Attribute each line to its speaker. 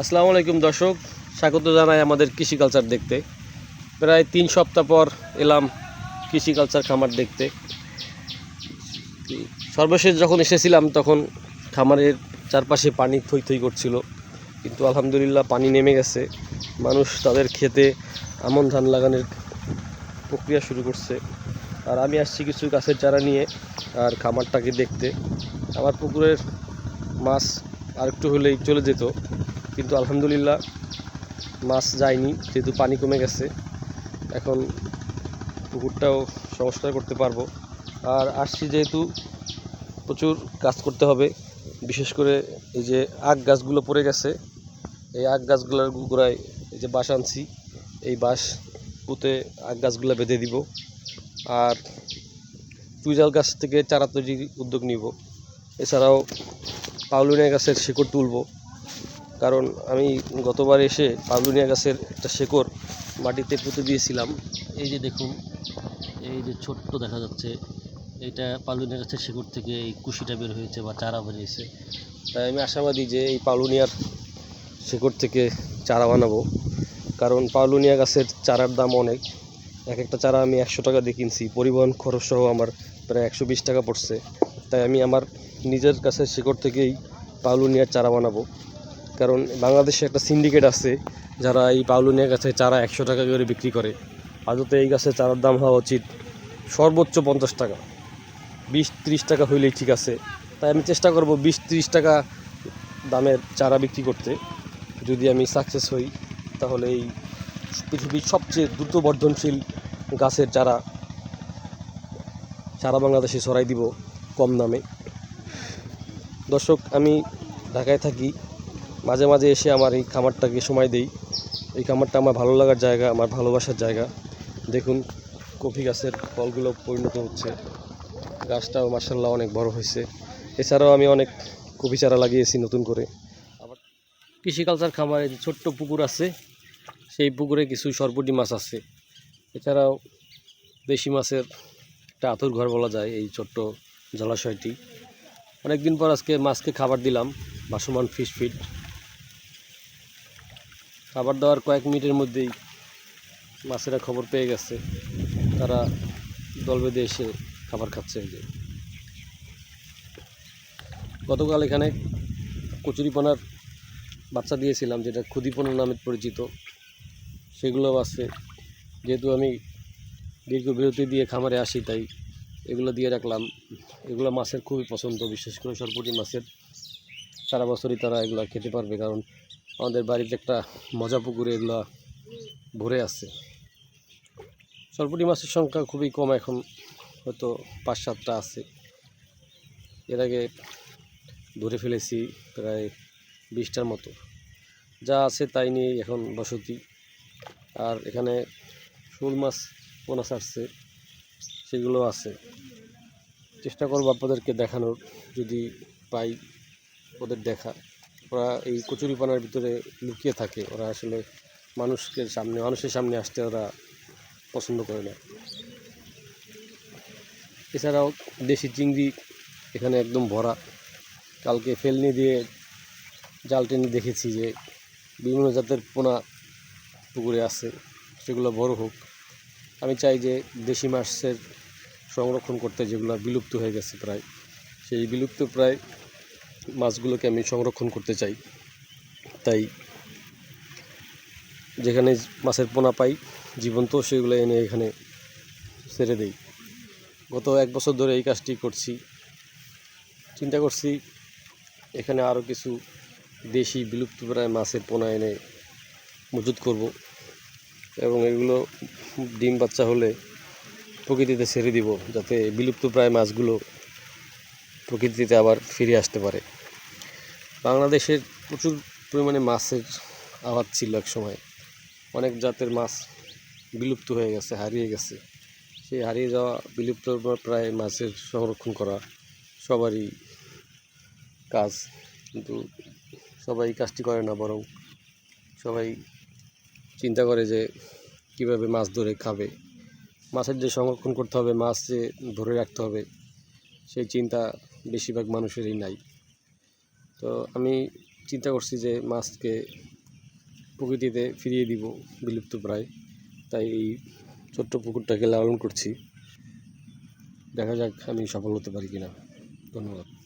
Speaker 1: আসসালামু আলাইকুম দর্শক, স্বাগত জানাই আমাদের কৃষি কালচার দেখতে। প্রায় তিন সপ্তাহ পর এলাম কৃষি কালচার খামার দেখতে। সর্বশেষ যখন এসেছিলাম তখন খামারের চারপাশে পানি থই থই করছিল। কিন্তু আলহামদুলিল্লাহ পানি নেমে গেছে। মানুষ তাদের খেতে আমন ধান লাগানোর প্রক্রিয়া শুরু করছে। আর আমি আসছি কিছু গাছের চারা নিয়ে আর খামারটাকে দেখতে। আমার পুকুরের মাছ আরেকটু হলেই চলে যেত। কিন্তু আলহামদুলিল্লাহ মাছ যায়নি, যেহেতু পানি কমে গেছে। এখন পুকুরটাও সংস্কার করতে পারব। আর আসছি যেহেতু প্রচুর কাজ করতে হবে, বিশেষ করে এই যে আখ গাছগুলো পড়ে গেছে, এই আখ গাছগুলোর গোড়ায় এই যে বাঁশ আনছি, এই বাঁশ পুঁতে আখ গাছগুলো বেঁধে দিব। আর চুইজাল গাছ থেকে চারা তৈরির উদ্যোগ নিব। এছাড়াও পাউলুনিয়া গাছের শিকড় তুলবো। কারণ আমি গতবার এসে পাবলুনিয়া গাছের একটা শেকড় মাটিতে পুঁতে দিয়েছিলাম। এই যে দেখুন, এই যে ছোট্ট দেখা যাচ্ছে, এইটা পালুনিয়া গাছের শেকড় থেকে এই কুশিটা বের হয়েছে বা চারা বেরিয়েছে। তাই আমি আশাবাদী যে এই পালুনিয়ার শেকড় থেকে চারা বানাবো, কারণ পালুনিয়া গাছের চারার দাম অনেক। এক একটা চারা আমি একশো টাকা দিয়ে কিনছি, পরিবহন খরচ সহ আমার প্রায় একশো বিশ টাকা পড়ছে। তাই আমি আমার নিজের গাছের শেকড় থেকেই পালুনিয়ার চারা বানাবো। কারণ বাংলাদেশে একটা সিন্ডিকেট আছে যারা এই পাউলুনিয়া গাছের চারা একশো টাকা করে বিক্রি করে। আদতে এই গাছের চারার দাম হওয়া উচিত সর্বোচ্চ পঞ্চাশ টাকা। বিশ ত্রিশ টাকা হইলেই ঠিক আছে। তাই আমি চেষ্টা করব বিশ ত্রিশ টাকা দামের চারা বিক্রি করতে। যদি আমি সাকসেস হই, তাহলে এই পৃথিবীর সবচেয়ে দ্রুত বর্ধনশীল গাছের চারা, সারা বাংলাদেশে ছড়াই দিব কম দামে। দর্শক, আমি ঢাকায় থাকি। মাঝে মাঝে এসে আমার এই খামারটাকে সময় দেই। এই খামারটা আমার ভালো লাগার জায়গা, আমার ভালোবাসার জায়গা। দেখুন, কফি গাছের ফলগুলো পরিণত হচ্ছে। গাছটাও মার্শাল্লাহ অনেক বড় হয়েছে। এছাড়াও আমি অনেক কফি চারা লাগিয়েছি নতুন করে। আবার কৃষিকালচার খামারে যে ছোট্ট পুকুর আছে, সেই পুকুরে কিছু সরপুটি মাছ আছে। এছাড়াও দেশি মাছের একটা আতুর ঘর বলা যায় এই ছোট্ট জলাশয়টি। অনেকদিন পর আজকে মাছকে খাবার দিলাম, বাসমান ফিশ ফিড খাবার দেওয়ার কয়েক মিনিটের মধ্যেই মাছেরা খবর পেয়ে গেছে। তারা দল বেঁধে এসে খাবার খাচ্ছে এই যে। গতকাল এখানে কচুরিপনার বাচ্চা দিয়েছিলাম, যেটা ক্ষুদিপনা নামে পরিচিত। সেগুলো আছে। যেহেতু আমি দীর্ঘ বিরতি দিয়ে খামারে আসি, তাই এগুলো দিয়ে রাখলাম। এগুলো মাছের খুবই পছন্দ, বিশেষ করে সরপুটি মাছের। সারা বছরই তারা এগুলো খেতে পারবে, কারণ আমাদের বাড়িতে একটা মজা পুকুরে এগুলো ভরে আছে। সরপুটি মাছের সংখ্যা খুবই কম এখন, হয়তো পাঁচ সাতটা আছে। এর আগে ধরে ফেলেছি প্রায় বিশটার মতো। যা আছে তাই নিয়েই এখন বসতি। আর এখানে শোল মাছ, পোনা ছাড়ছে, সেগুলো আছে। চেষ্টা করব আপনাদেরকে দেখানোর, যদি পাই ওদের দেখা। ওরা এই কচুরিপানার ভিতরে লুকিয়ে থাকে। ওরা আসলে মানুষকে সামনে, মানুষের সামনে আসতে ওরা পছন্দ করে না। এছাড়াও দেশি চিংড়ি এখানে একদম ভরা। কালকে ফেলনি দিয়ে জাল টেনে দেখেছি যে বিভিন্ন জাতের পোনা পুকুরে আছে, সেগুলো বড় হোক। আমি চাই যে দেশি মাছের সংরক্ষণ করতে যেগুলো বিলুপ্ত হয়ে গেছে প্রায়, সেই বিলুপ্ত প্রায় মাছগুলোকে আমি সংরক্ষণ করতে চাই। তাই যেখানে মাছের পোনা পাই, জীবন্ত, সেগুলো এনে এখানে ছেড়ে দেই। গত এক বছর ধরে এই কাজটি করছি। চিন্তা করছি এখানে আরও কিছু দেশি বিলুপ্ত প্রায় মাছের পোনা এনে মজুত করব এবং এগুলো ডিম বাচ্চা হলে প্রকৃতিতে ছেড়ে দিব, যাতে বিলুপ্ত প্রায় মাছগুলো প্রকৃতিতে আবার ফিরে আসতে পারে। বাংলাদেশের প্রচুর পরিমাণে মাছের আবাদ ছিল এক সময়। অনেক জাতের মাছ বিলুপ্ত হয়ে গেছে, হারিয়ে গেছে। সেই হারিয়ে যাওয়া বিলুপ্ত প্রায় মাছের সংরক্ষণ করা সবারই কাজ। কিন্তু সবাই কাজটি করে না, বরং সবাই চিন্তা করে যে কীভাবে মাছ ধরে খাবে। মাছের যে সংরক্ষণ করতে হবে, মাছ যে ধরে রাখতে হবে, সেই চিন্তা বেশিরভাগ মানুষেরই নাই। তো আমি চিন্তা করছি যে মাছকে প্রকৃতিতে ফিরিয়ে দিব বিলুপ্ত প্রায়। তাই এই ছোট্ট পুকুরটাকে লালন করছি। দেখা যাক আমি সফল হতে পারি কিনা। ধন্যবাদ।